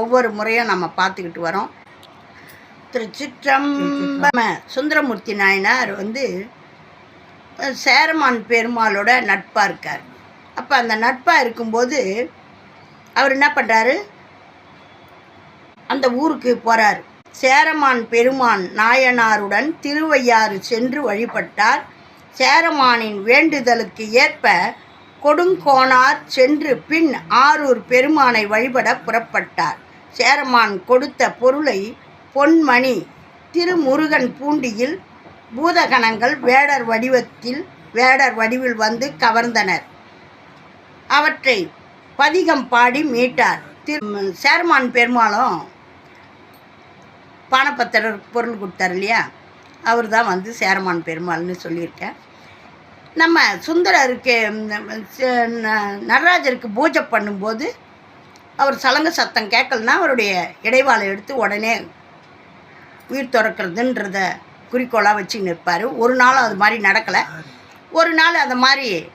ஒவ்வொரு முறையும் நம்ம பார்த்துக்கிட்டு வரோம். திருச்சிற்றம்பல சுந்தரமூர்த்தி நாயனார் வந்து சேரமான் பெருமாளோட நட்பாக இருக்கார். அப்போ அந்த நட்பாக இருக்கும்போது அவர் என்ன பண்ணுறாரு அந்த ஊருக்கு போகிறார் சேரமான் பெருமான் நாயனாருடன் திருவையாறு சென்று வழிபட்டார். சேரமானின் வேண்டுதலுக்கு ஏற்ப கொடுங்கோனார் சென்று பின் ஆரூர் பெருமானை வழிபட புறப்பட்டார். சேரமான் கொடுத்த பொருளை பொன்மணி திருமுருகன் பூண்டியில் பூதகணங்கள் வேடர் வடிவத்தில் வேடர் வடிவில் வந்து கவர்ந்தனர். அவற்றை பதிகம் பாடி மீட்டார். திரு சேரமான் பெருமாளும் பானப்பத்திரர் பொருள் கொடுத்தார் இல்லையா? அவர் தான் வந்து சேரமான் பெருமாள்னு சொல்லியிருக்கேன் நம்ம சுந்தரருக்கு ந- நடராஜருக்கு பூஜை பண்ணும்போது அவர் சலங்க சத்தம் கேட்கலன்னா அவருடைய இடைவாளை எடுத்து உடனே உயிர் துறக்கிறதுன்றத குறிக்கோளாக வச்சு நிற்பார். ஒரு நாள் அது மாதிரி நடக்கலை. ஒரு நாள் அந்த மாதிரி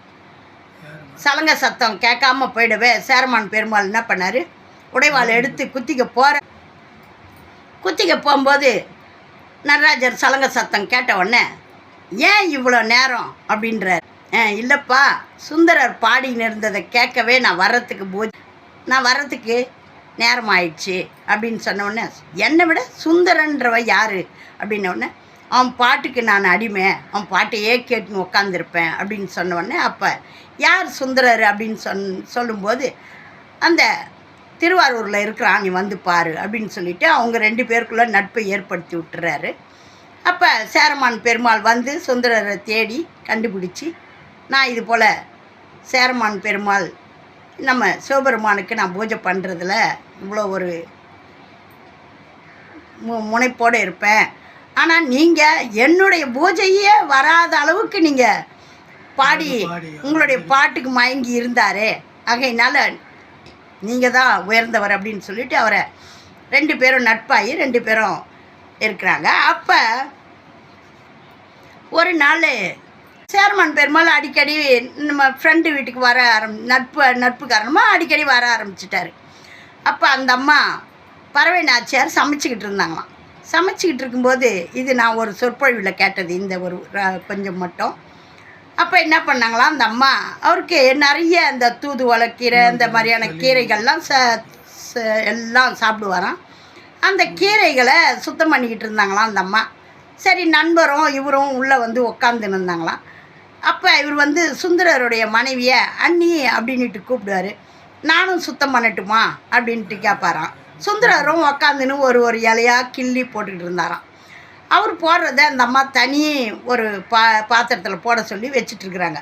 சலங்க சத்தம் கேட்காம போயிடவே சேரமான் பெருமாள் என்ன பண்ணார்? உடைவாளை எடுத்து குத்திக்க போகிற குத்திக்க போகும்போது நடராஜர் சலங்க சத்தம் கேட்ட உடனே ஏன் இவ்வளோ நேரம்? அப்படின்றார். "ஆ, இல்லைப்பா சுந்தரர் பாடின்னு இருந்ததை கேட்கவே நான் வர்றதுக்கு போய் நான் வர்றதுக்கு நேரம் ஆயிடுச்சு அப்படின்னு சொன்ன என்னை விட சுந்தரன்றவ யார்? அப்படின்னோடனே அவன் பாட்டுக்கு நான் அடிமை அவன் பாட்டையே கேட்டுன்னு உட்காந்துருப்பேன் அப்படின்னு சொன்ன அப்போ யார் சுந்தரர்? அப்படின்னு சொன் சொல்லும்போது அந்த திருவாரூரில் இருக்கிறான் நீ வந்து பாரு அப்படின்னு சொல்லிவிட்டு அவங்க ரெண்டு பேருக்குள்ளே நட்பை ஏற்படுத்தி விட்டுறாரு. அப்போ சேரமான் பெருமாள் வந்து சுந்தரரை தேடி கண்டுபிடிச்சி நான் இது போல் சேரமான் பெருமாள் நம்ம சிவபெருமானுக்கு நான் பூஜை பண்ணுறதுல இவ்வளோ ஒரு மு முனைப்போடு இருப்பேன். ஆனால் நீங்கள் என்னுடைய பூஜையே வராத அளவுக்கு நீங்கள் பாடி உங்களுடைய பாட்டுக்கு மயங்கி இருந்தாரே. ஆகையினால நீங்கள் தான் உயர்ந்தவர் அப்படின்னு சொல்லிட்டு அவரை ரெண்டு பேரும் நட்பாகி ரெண்டு பேரும் இருக்கிறாங்க. அப்போ ஒரு நாள் சேர்மன் பெருமாள் அடிக்கடி நம்ம ஃப்ரெண்டு வீட்டுக்கு வர ஆரம் நட்பு நட்பு காரணமாக அடிக்கடி வர ஆரம்பிச்சிட்டாரு. அப்போ அந்த அம்மா பறவை நாச்சியார் சமைச்சிக்கிட்டு இருந்தாங்களாம். சமைச்சிக்கிட்டு இருக்கும்போது இது நான் ஒரு சொற்பொழிவில் கேட்டது இந்த ஒரு ர- கொஞ்சம் மட்டும். அப்போ என்ன பண்ணாங்களாம் அந்த அம்மா அவருக்கு நிறைய அந்த தூதுவளை கீரை இந்த மாதிரியான கீரைகள்லாம் ச ச- எல்லாம் சாப்பிடுவாராம். அந்த கீரைகளை சுத்தம் பண்ணிக்கிட்டு இருந்தாங்களாம் அந்த அம்மா. சரி நண்பரும் இவரும் உள்ளே வந்து உக்காந்துன்னு இருந்தாங்களாம். அப்போ இவர் வந்து சுந்தரருடைய மனைவியை அண்ணி அப்படின்ட்டு கூப்பிடுவார். நானும் சுத்தம் பண்ணட்டுமா? அப்படின்ட்டு கேட்பாராம் சுந்தரரும் உக்காந்துன்னு ஒரு ஒரு இலையாக கிள்ளி போட்டுக்கிட்டு இருந்தாராம். அவர் போடுறத அந்த அம்மா தனி ஒரு பா பாத்திரத்தில் போட சொல்லி வச்சிட்ருக்குறாங்க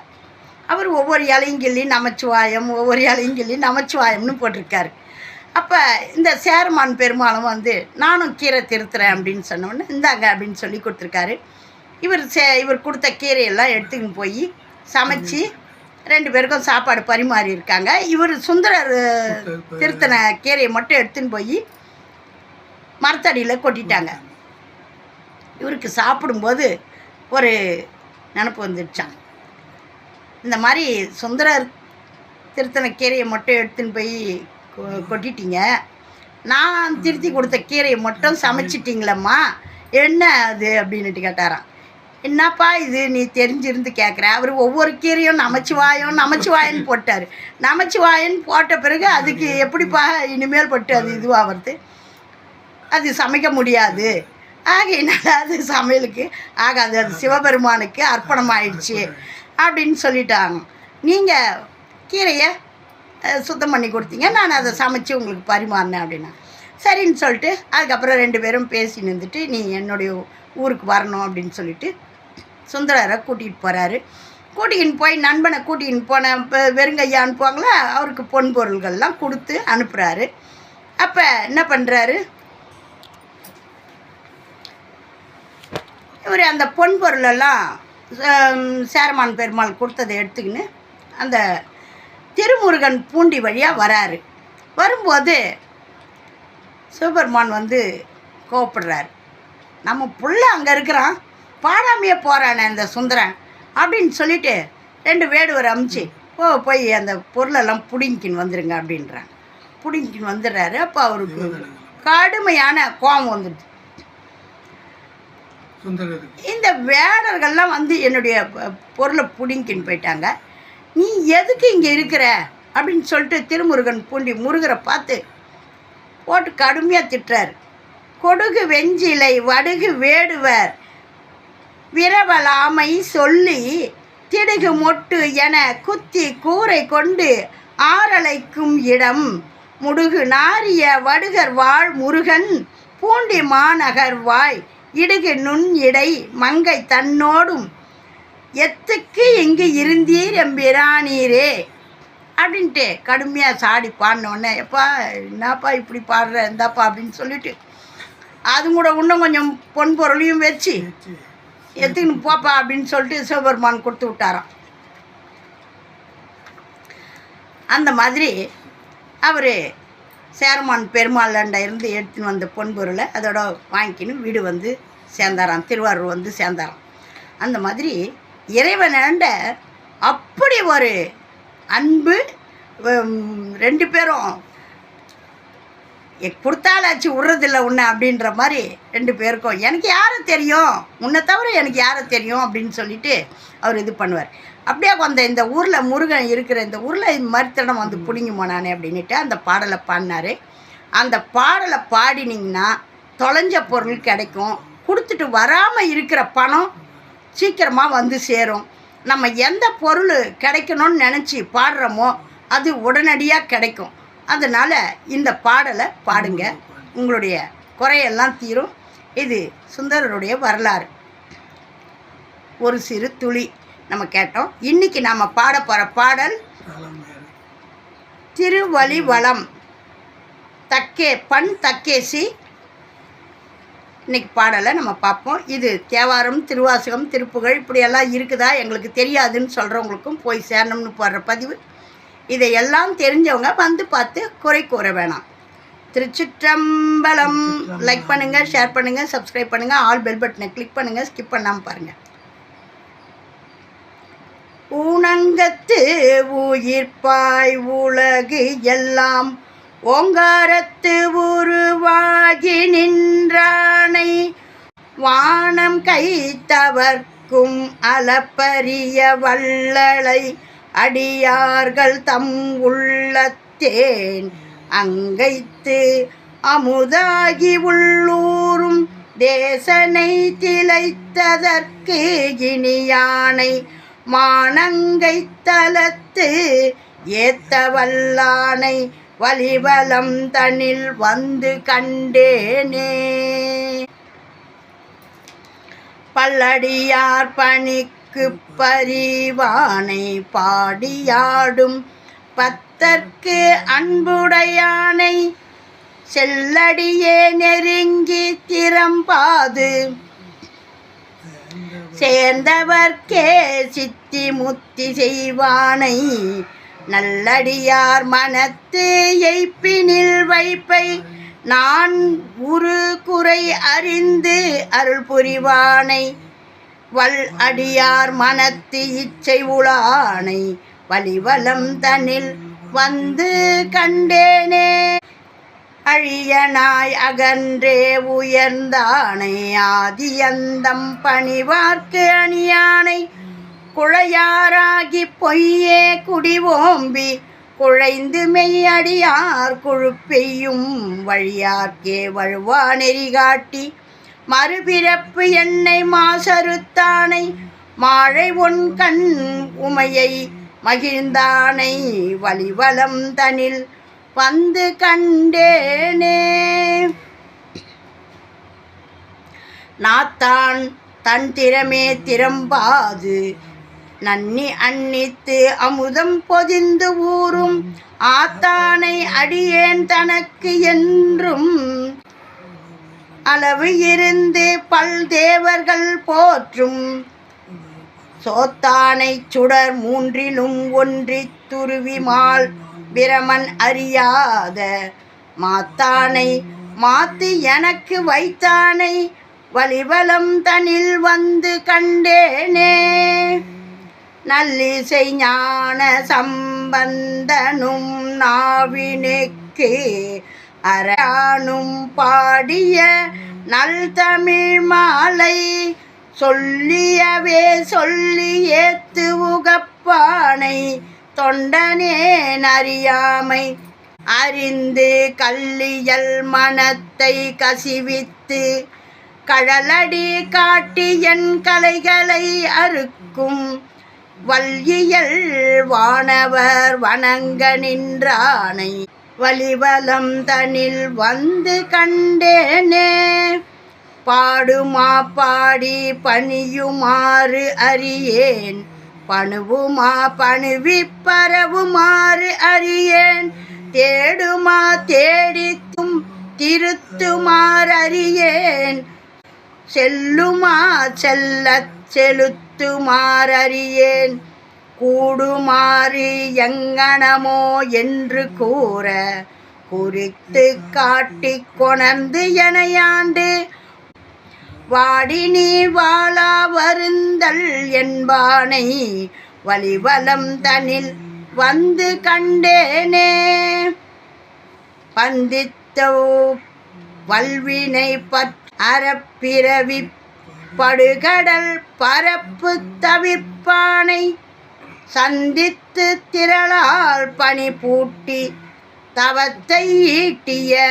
அவர் ஒவ்வொரு இலையும் கிள்ளி நமச்சிவாயம் ஒவ்வொரு இலையும் கிள்ளி நமச்சிவாயம்னு போட்டிருக்காரு. அப்போ இந்த சேரமான் பெருமாளும் வந்து நானும் கீரை திருத்துறேன் அப்படின்னு சொன்னோன்னே இந்தாங்க அப்படின்னு சொல்லி கொடுத்துருக்காரு. இவர் சே இவர் கொடுத்த கீரையெல்லாம் எடுத்துக்கின்னு போய் சமைச்சு ரெண்டு பேருக்கும் சாப்பாடு பரிமாறி இருக்காங்க. இவர் சுந்தரர் திருத்தின கீரையை மட்டும் எடுத்துன்னு போய் மரத்தடியில் கொட்டிட்டாங்க. இவருக்கு சாப்பிடும்போது ஒரு நினப்பு வந்துடுச்சான் இந்த மாதிரி சுந்தரர் திருத்தன கீரையை மட்டும் எடுத்துன்னு போய் கொ- கொட்டிட்டீங்க. நான் திருத்தி கொடுத்த கீரையை மட்டும் சமைச்சிட்டிங்களம்மா என்ன அது அப்படின்ட்டு கேட்டாராம். என்னப்பா இது? நீ தெரிஞ்சிருந்து கேட்குற அவர் ஒவ்வொரு கீரையும் நமச்சிவாயம் நமச்சிவாயன்னு போட்டார். நமச்சிவாயன்னு போட்ட பிறகு அதுக்கு எப்படிப்பா இனிமேல் பட்டு அது இதுவாகிறது? அது சமைக்க முடியாது. ஆகையினால அது சமையலுக்கு ஆகாது. அது சிவபெருமானுக்கு அர்ப்பணம் ஆயிடுச்சு அப்படின்னு சொல்லிட்டாங்க. நீங்கள் கீரையை சுத்தம் பண்ணி கொடுத்தீங்க. நான் அதை சமைச்சு உங்களுக்கு பரிமாறினேன் அப்படின்னா. சரின்னு சொல்லிட்டு அதுக்கப்புறம் ரெண்டு பேரும் பேசி நின்றுட்டு நீ என்னுடைய ஊருக்கு வரணும் அப்படின்னு சொல்லிட்டு சுந்தரரை கூட்டிகிட்டு போகிறாரு கூட்டிகின்னு போய் நண்பனை கூட்டிகின்னு போன இப்போ வெறுங்கையா அனுப்புவாங்களா? அவருக்கு பொன் பொருள்கள்லாம் கொடுத்து அனுப்புகிறாரு அப்போ என்ன பண்ணுறாரு இவர் அந்த பொன் பொருளெல்லாம் சேரமான் பெருமாள் கொடுத்ததை எடுத்துக்கின்னு அந்த திருமுருகன் பூண்டி வழியாக வராரு. வரும்போது சூப்பர்மான் வந்து கோவப்படுறாரு. நம்ம புள்ள அங்கே இருக்கிறான். பாடாமையே போகிறானே இந்த சுந்தரன் அப்படின்னு சொல்லிட்டு ரெண்டு வேடுவர் அமுச்சு ஓ போய் அந்த பொருளெல்லாம் பிடிங்கின்னு வந்துடுங்க அப்படின்றாங்க பிடிங்கின்னு வந்துடுறாரு. அப்போ அவருக்கு கடுமையான கோபம் வந்துடுது. சுந்தரருக்கு. இந்த வேடர்கள்லாம் வந்து என்னுடைய பொருளை பிடிங்கின்னு போயிட்டாங்க. நீ எதுக்கு இங்கே இருக்கிற? அப்படின்னு சொல்லிட்டு திருமுருகன் பூண்டி முருகரை பார்த்து போட்டு கடுமையாக திட்டுறாரு. கொடுகு வெஞ்சிலை வடுகு வேடுவர் விரவலாமை சொல்லி திடுகு மொட்டு என குத்தி கூரை கொண்டு ஆரலைக்கும் இடம். முடுகு நாரிய வடுகர் வாழ் முருகன் பூண்டி மாநகர் வாய் இடுகு நுண் இடை மங்கை தன்னோடும். எத்துக்கு இங்கு இருந்தீர் எம்பிரானீரே? அப்படின்ட்டு கடுமையாக சாடி பாடினோடனே எப்பா என்னப்பா இப்படி பாடுற? இந்தாப்பா அப்படின்னு சொல்லிட்டு. அது கூட இன்னும் கொஞ்சம் பொன் பொருளையும் வச்சு. எத்துக்கின்னு போப்பா அப்படின்னு சொல்லிட்டு சிவபெருமான் கொடுத்து விட்டாராம். அந்த மாதிரி அவர் சேரமான் பெருமாளாண்ட இருந்து எடுத்துன்னு வந்த பொன்பொருளை அதோட வாங்கிக்கின்னு வீடு வந்து சேர்ந்தாராம் திருவாரூர் வந்து சேர்ந்தாராம். அந்த மாதிரி இறைவனாண்ட அப்படி ஒரு அன்பு ரெண்டு பேரும் கொடுத்தாலாச்சு விட்றதில்ல உன்னை அப்படின்ற மாதிரி ரெண்டு பேருக்கும். எனக்கு யாரை தெரியும்? உன்னை தவிர எனக்கு யாரை தெரியும் அப்படின்னு சொல்லிட்டு அவர் இது பண்ணுவார். அப்படியே அந்த இந்த ஊரில் முருகன் இருக்கிற இந்த ஊரில் மருத்தடம் வந்து பிடிங்குமா நானே அப்படின்ட்டு அந்த பாடலை பாடினாரு. அந்த பாடலை பாடினீங்கன்னா தொலைஞ்ச பொருள் கிடைக்கும். கொடுத்துட்டு வராமல் இருக்கிற பணம் சீக்கிரமாக வந்து சேரும். நம்ம எந்த பொருள் கிடைக்கணும்னு நினச்சி பாடுறோமோ அது உடனடியாக கிடைக்கும். அதனால் இந்த பாடலை பாடுங்க. உங்களுடைய குறையெல்லாம் தீரும். இது சுந்தரருடைய வரலாறு. ஒரு சிறு துளி நம்ம கேட்டோம். இன்னைக்கு நாம் பாட போகிற பாடல் காலம் திருவழிவளம் தக்கே பண் தக்கேசி. இன்னைக்கு பாடலை நம்ம பார்ப்போம். இது தேவாரம் திருவாசகம் திருப்புகழ் இப்படியெல்லாம் இருக்குதா? எங்களுக்கு தெரியாதுன்னு சொல்கிறவங்களுக்கும் போய் சேரணும்னு போடுற பதிவு. இதையெல்லாம் தெரிஞ்சவங்க வந்து பார்த்து குறை கூற வேணாம். திருச்சிற்றம்பலம். லைக் பண்ணுங்கள் ஷேர் பண்ணுங்கள் சப்ஸ்கிரைப் பண்ணுங்கள் ஆல் பெல் பட்டனை கிளிக் பண்ணுங்கள் ஸ்கிப் பண்ணாமல் பாருங்கள் ஊனங்கத்து உயிர்ப்பாய் உலகு எல்லாம் ஓங்காரத்து உருவாகி நின்றானை. வானம் கைத்தவர்க்கும் அளப்பரிய வள்ளலை அடியார்கள் தம் உள்ளத்தேன் அங்கைத்து அமுதாகி உள்ளூரும் தேசனை திளைத்ததற்கு இனியானை மானங்கை தலத்து ஏத்த வல்லானை வலிவலம் தனில் வந்து கண்டேனே. பல்லடியார் பணி பத்தர்க்கு பரிவானை பாடியாடும். பத்தர்க்கு அன்புடையானை செல்லடியே நெருங்கி திறம்பாது. சேர்ந்தவர்க்கே சித்தி முத்தி செய்வானை. நல்லடியார் மனத்து எய்ப்பினில் வைப்பை. நான் உரு குறை அறிந்து அருள் புரிவானை. வல் அடியார் மனத்து இச்சை உளானை வலிவலம் தனில் வந்து கண்டேனே. அழியனாய் அகன்றே உயர்ந்தானை ஆதியந்தம் பணிவார்க்கு அணியானை குழையாராகி பொய்யே குடிவோம்பி குழைந்து மெய்யடியார் குழு பெய்யும் வழியார்க்கே வழுவா நெறிகாட்டி மறுபிறப்பு என்னை மாசறுத்தானை மாழை உன் கண் உமையை மகிழ்ந்தானை வலிவலம் தனில் வந்து கண்டேனே. நாத்தான் தன் திறமே திறம்பாது நன்னி அன்னித்து அமுதம் பொதிந்து ஊறும் ஆத்தானை அடியேன் தனக்கு என்றும் அளவு இருந்து பல் தேவர்கள் போற்றும். சோத்தானை சுடர் மூன்றிலும் ஒன்றி துருவிமால் பிரமன் அறியாத மாத்தானை மாத்து எனக்கு வைத்தானை வலிவலம் தனில் வந்து கண்டேனே. நல்லிசை ஞான சம்பந்தனும் நாவினுக்கு அரானும் பாடிய நல் தமிழ் மாலை சொல்லியவே சொல்லி ஏத்து உகப்பானை தொண்டனேன் அறியாமை அறிந்து கல்லியல் மனத்தை கசிவித்து கழலடி காட்டி என் கலைகளை அறுக்கும் வல்லியல் வானவர் வணங்க நின்றானை. வலிவலம் தனில் வந்து கண்டேனே. பாடுமா பாடி பணியுமாறு அறியேன். பணுவுமா பணுவி பரவுமாறு அறியேன். தேடுமா தேடித்தும் திருத்துமாறறியேன் செல்லுமா செல்லச் செலுத்துமாறறியேன் கூடுமாறு எங்கனமோ என்று கூற குறித்து காட்டிக் கொணர்ந்து எனையாண்டு. வாடி நீ வாழா வருந்தல் என்பானை வலிவலம் தனில் வந்து கண்டேனே. பந்தித்தோ வல்வினை பற் அறப்பிறவி படுகடல் பரப்பு தவிப்பானை சந்தித்து திரளால் பணி பூட்டி தவத்தை ஈட்டிய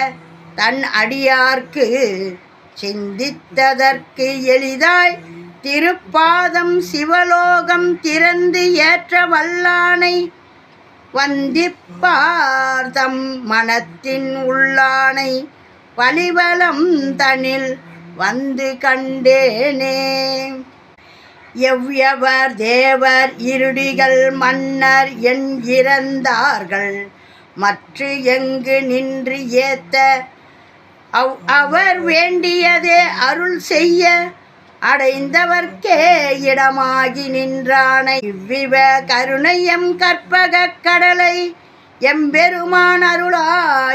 தன் அடியார்க்கு சிந்தித்ததற்கு எளிதாய் திருப்பாதம் சிவலோகம் திறந்து ஏற்ற வல்லானை வந்திப்பார்தம் மனத்தின் உள்ளானை. வலிவலம் தனில் வந்து கண்டேனே. எவ்வியவர் தேவர் இருடிகள் மன்னர் என் இறந்தார்கள் மற்ற எங்கு நின்று ஏத்த அவ் அவர் வேண்டியதே அருள் செய்ய அடைந்தவர்க்கே இடமாகி நின்றானை. இவ்விவ கருணை எம் கற்பக கடலை எம்பெருமான் அருளா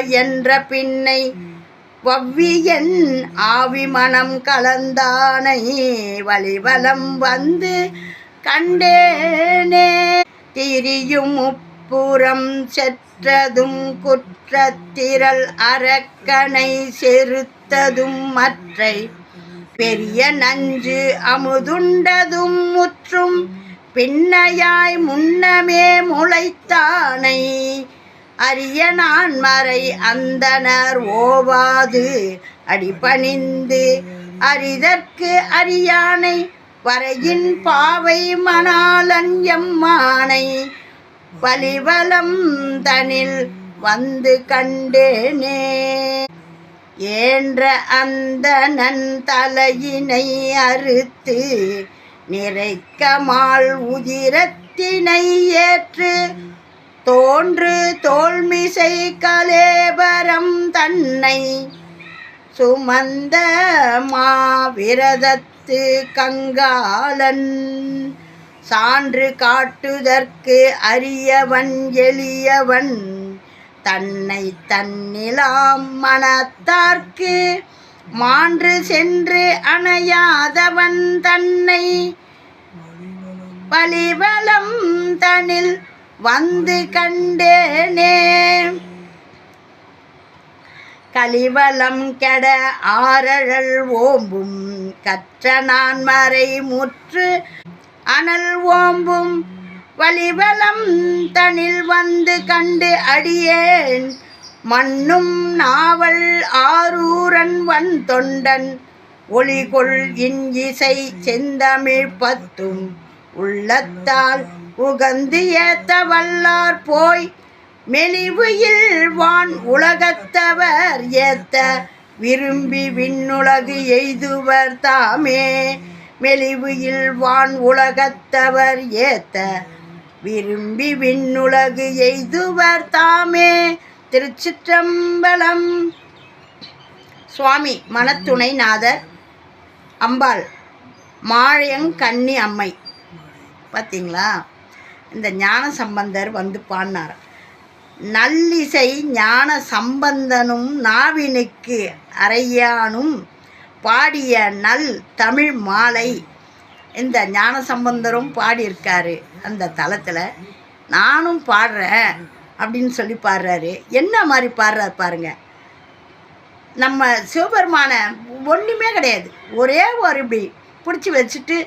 என்ற பின்னை வவ்வியன் ஆவி மனம் கலந்தானை வழிவலம் வந்து கண்டேனே. திரியும் உப்புறம் செற்றதும் குற்றத்திரல் அரக்கனை செருத்ததும் மற்றை பெரிய நஞ்சு அமுதுண்டதும் முற்றும் பின்னையாய் முன்னமே முளைத்தானை அரிய நான் மறை அந்தனர் ஓவாது. அடிபணிந்து அரிதற்கு அரியானை வரையின் பாவை மணாலன் எம்மானை. வலிவலம் தனில் வந்து கண்டேனே. ஏன்ற அந்த நன் தலையினை அறுத்து நிறைக்கமாள் உதிரத்தினை ஏற்று தோன்று தோல்மிசை கலேபரம் தன்னை சுமந்த மாவிரதத்து கங்காலன் சான்று காட்டுதற்கு அரியவன் எளியவன். தன்னை தன்னிலாம் மனத்தார்க்கு மான்று சென்று அணையாதவன் தன்னை. பலிவலம் தனில் வந்து கண்டேனே. கலிவலம் கெட ஆரழல் ஓம்பும் கற்ற நான் மறை முற்று அனல் ஓம்பும். வலிவலம் தனில் வந்து கண்டு அடியேன் மண்ணும் நாவல் ஆரூரன் வன் தொண்டன் ஒளிகொள் இன் இசை செந்தமிழ் பத்தும் உள்ளத்தால் உகந்து ஏத்த வல்லார் போய் மெலிவு வான் உலகத்தவர் ஏத்த விரும்பி விண்ணுலகு எய்துவர் தாமே. மெலிவு வான் உலகத்தவர் ஏத்த விரும்பி விண்ணுலகு எய்துவர் தாமே. திருச்சிற்றம்பலம். சுவாமி மனத்துணைநாதர் அம்பாள் மாழையங்கண்ணி அம்மை. பார்த்தீங்களா இந்த ஞான சம்பந்தர் வந்து பாடினார். நல்லிசை ஞான சம்பந்தனும் நாவினுக்கு அறையானும் பாடிய நல் தமிழ் மாலை. இந்த ஞான சம்பந்தரும் பாடியிருக்காரு அந்த தளத்தில். நானும் பாடுறேன் அப்படின்னு சொல்லி பாடுறாரு. என்ன மாதிரி பாடுறாரு பாருங்க. நம்ம சிவபெருமான ஒன்றுமே கிடையாது. ஒரே ஒரு இப்படி பிடிச்சி வச்சுட்டு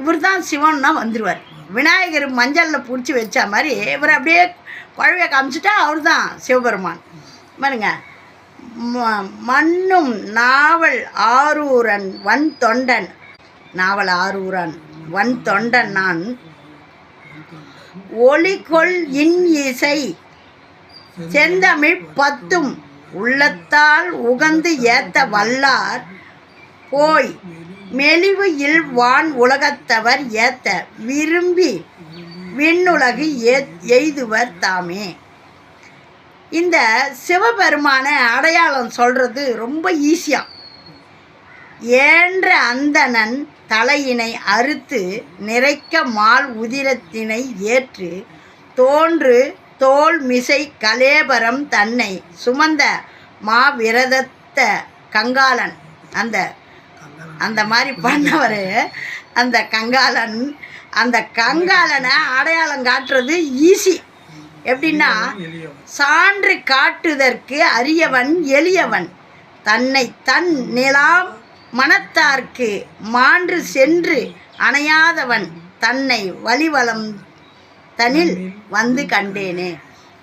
இவர் தான் சிவன்னா வந்துடுவார் விநாயகர் மஞ்சளில் பிடிச்சி வச்ச மாதிரி இவர் அப்படியே குழவைய காமிச்சிட்டா அவர் தான் சிவபெருமான். பாருங்க. ம- மண்ணும் நாவல் ஆரூரன் வன் தொண்டன். நாவல் ஆரூரன் வன் தொண்டன் நான். ஒளிகொள் இன் இசை. செந்தமிழ் பத்தும் உள்ளத்தால் உகந்து ஏத்த வல்லார். போய் மெலிவு வான் உலகத்தவர் ஏத்த விரும்பி விண்ணுலகு ஏ- எய்துவர் தாமே. இந்த சிவபெருமான அடையாளம் சொல்றது ரொம்ப ஈஸியா. ஏன்ற அந்தணன் தலையினை அறுத்து நிறைக்க மால் உதிரத்தினை ஏற்று தோன்று தோல் மிசை கலேபரம் தன்னை சுமந்த மாவிரதத்த கங்காளன் அந்த அந்த மாதிரி பண்ணவர் அந்த கங்காளன். அந்த கங்காளனை அடையாளம் காட்டுறது ஈஸி எப்படின்னா சான்று காட்டுதற்கு அரியவன் எளியவன். தன்னை தன் நிலாம் மனத்தார்க்கு மான்று சென்று அணையாதவன் தன்னை வழிவலம் தனில் வந்து கண்டேனே.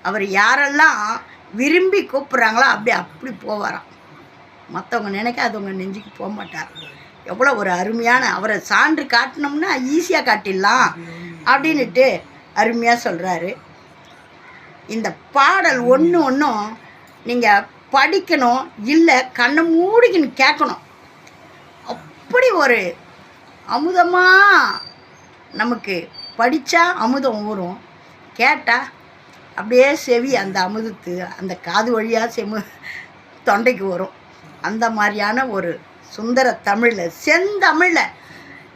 அவர் யாரெல்லாம் விரும்பி கூப்பிட்றாங்களோ அப்படி அப்படி போவாராம். மற்றவங்க நினைக்காதவங்க நெஞ்சுக்கு போக மாட்டார். எவ்வளோ ஒரு அருமையான அவரை சான்று காட்டினோம்னா ஈஸியாக காட்டிடலாம் அப்படின்னுட்டு அருமையாக சொல்கிறாரு இந்த பாடல் ஒன்று ஒன்றும் நீங்கள் படிக்கணும் இல்லை கண்ணை மூடிக்கின்னு கேட்கணும். அப்படி ஒரு அமுதமாக நமக்கு படித்தா அமுதம் ஊறும். கேட்டால் அப்படியே செவி அந்த அமுதத்து அந்த காது வழியாக செமு தொண்டைக்கு வரும். அந்த மாதிரியான ஒரு சுந்தர தமிழில் செந்தமிழில்.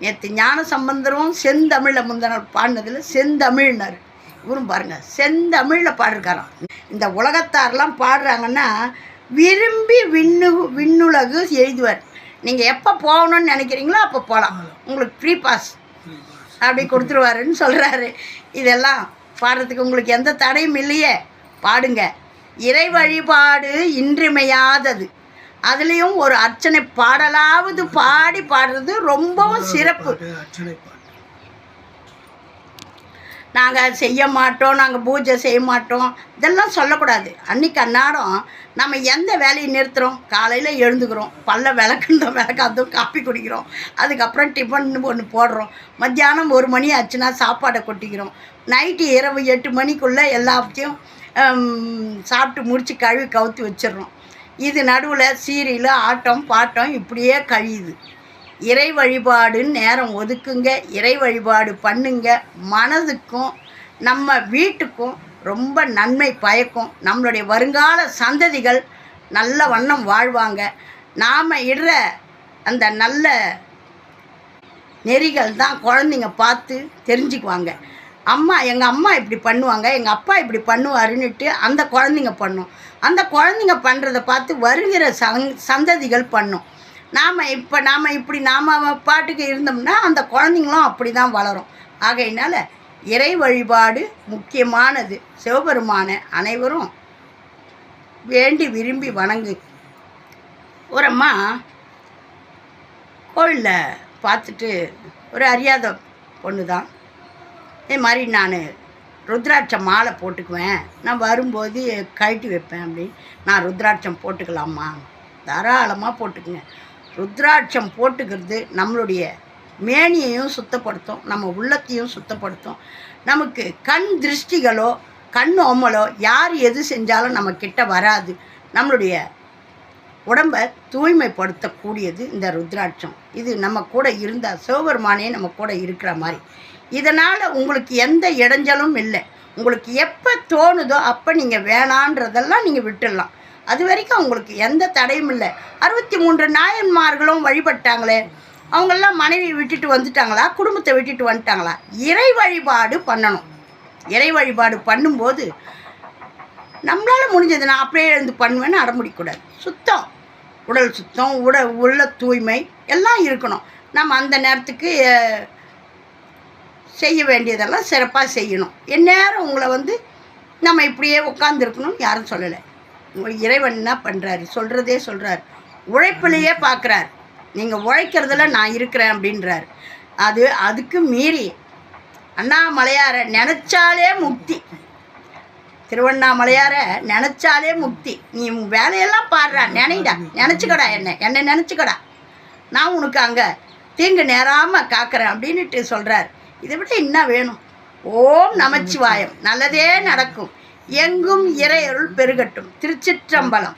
நேற்று ஞான சம்பந்தரும் செந்தமிழில் முந்தனர் பாடினதில் செந்தமிழ்னார். இவரும் பாருங்கள் செந்தமிழில் பாடிருக்காராம் இந்த உலகத்தாரெலாம் பாடுறாங்கன்னா விரும்பி விண்ணு விண்ணுலகு எழுதுவார். நீங்கள் எப்போ போகணும்னு நினைக்கிறீங்களோ அப்போ போகலாம் உங்களுக்கு ஃப்ரீ பாஸ் அப்படி கொடுத்துருவாருன்னு சொல்கிறாரு இதெல்லாம் பாடுறதுக்கு உங்களுக்கு எந்த தடையும் இல்லையே. பாடுங்க. இறை வழிபாடு இன்றிமையாதது அதுலேயும் ஒரு அர்ச்சனை பாடலாவது பாடி பாடுறது ரொம்பவும் சிறப்பு. நாங்கள் செய்ய மாட்டோம் நாங்கள் பூஜை செய்ய மாட்டோம். இதெல்லாம் சொல்லக்கூடாது. அன்னைக்கு அன்னாடம் நம்ம எந்த வேலையை நிறுத்துகிறோம் காலையில் எழுந்துக்கிறோம். பல்ல விளக்குன்னு விளக்கு அதுவும் காப்பி குடிக்கிறோம். அதுக்கப்புறம் டிஃபன் ஒன்று போடுறோம். மத்தியானம் ஒரு மணி ஆச்சுன்னா சாப்பாடை கொட்டிக்கிறோம். நைட்டு இரவு எட்டு மணிக்குள்ளே எல்லாத்தையும் சாப்பிட்டு முடித்து கழுவி கவுத்து வச்சிடுறோம். இது நடுவில் சீரியல் ஆட்டம் பாட்டம் இப்படியே கழியுது. இறை வழிபாடுன்னு நேரம் ஒதுக்குங்க இறை வழிபாடு பண்ணுங்க. மனதுக்கும் நம்ம வீட்டுக்கும் ரொம்ப நன்மை பயக்கும். நம்மளுடைய வருங்கால சந்ததிகள் நல்ல வண்ணம் வாழ்வாங்க. நாம் இடுற அந்த நல்ல நெறிகள் தான் குழந்தைங்க பார்த்து தெரிஞ்சுக்குவாங்க. அம்மா எங்கள் அம்மா இப்படி பண்ணுவாங்க எங்கள் அப்பா இப்படி பண்ணுவாருன்னுட்டு அந்த குழந்தைங்க பண்ணும். அந்த குழந்தைங்க பண்ணுறத பார்த்து வருகிற சங் சந்ததிகள் பண்ணும். நாம் இப்போ நாம் இப்படி நாம் பாட்டுக்கு இருந்தோம்னா அந்த குழந்தைங்களும் அப்படி தான் வளரும். ஆகையினால இறை வழிபாடு முக்கியமானது. சிவபெருமான அனைவரும் வேண்டி விரும்பி வணங்கு. ஒரு கோவிலில் பார்த்துட்டு ஒரு அறியாத பொண்ணு தான் இது மாதிரி நான் ருத்ராட்சம் மாலை போட்டுக்குவேன். நான் வரும்போது கழட்டி வைப்பேன் அப்படின்னு நான் ருத்ராட்சம் போட்டுக்கலாமா? தாராளமாக போட்டுக்குங்க. ருத்ராட்சம் போட்டுக்கிறது நம்மளுடைய மேனியையும் சுத்தப்படுத்தும் நம்ம உள்ளத்தையும் சுத்தப்படுத்தும். நமக்கு கண் திருஷ்டிகளோ கண் ஓமலோ யார் எது செஞ்சாலும் நம்ம கிட்ட வராது. நம்மளுடைய உடம்பை தூய்மைப்படுத்தக்கூடியது இந்த ருத்ராட்சம். இது நம்ம கூட இருந்தால் சிவபெருமானே நம்ம கூட இருக்கிற மாதிரி. இதனால் உங்களுக்கு எந்த இடைஞ்சலும் இல்லை. உங்களுக்கு எப்போ தோணுதோ அப்போ நீங்கள் வேணான்றதெல்லாம் நீங்கள் விட்டுடலாம். அது வரைக்கும் அவங்களுக்கு எந்த தடையும் இல்லை. அறுபத்தி மூன்று நாயன்மார்களும் வழிபட்டாங்களே. அவங்கெல்லாம் மனைவியை விட்டுட்டு வந்துட்டாங்களா? குடும்பத்தை விட்டுட்டு வந்துட்டாங்களா? இறை வழிபாடு பண்ணணும். இறை வழிபாடு பண்ணும்போது நம்மளால் முடிஞ்சது நான் அப்படியே எழுந்து பண்ணுவேன்னு அடம்பிடிக்கூடாது சுத்தம். உடல் சுத்தம் உட உள்ள தூய்மை எல்லாம் இருக்கணும். நம்ம அந்த நேரத்துக்கு செய்ய வேண்டியதெல்லாம் சிறப்பாக செய்யணும். எந்நேரம் உங்களை வந்து நம்ம இப்படியே உட்காந்துருக்கணும்னு யாரும் சொல்லலை. உங்கள் இறைவன் என்ன பண்ணுறாரு சொல்கிறதே சொல்கிறார் உழைப்பிலேயே பார்க்குறார் நீங்கள் உழைக்கிறதுல நான் இருக்கிறேன் அப்படின்றார். அது அதுக்கு மீறி அண்ணாமலையார நினச்சாலே முக்தி. திருவண்ணாமலையார நினச்சாலே முக்தி. நீ உன் வேலையெல்லாம் பாடுறா நினைடா. நினச்சிக்கடா என்ன. என்னை நினச்சிக்கடா. நான் உனக்கு அங்கே தீங்கு நேராமல் காக்கிறேன் அப்படின்ட்டு சொல்கிறார் இதை விட என்ன வேணும்? ஓம் நமச்சிவாயம். நல்லதே நடக்கும். எங்கும் இறையருள் பெருகட்டும். திருச்சிற்றம்பலம்.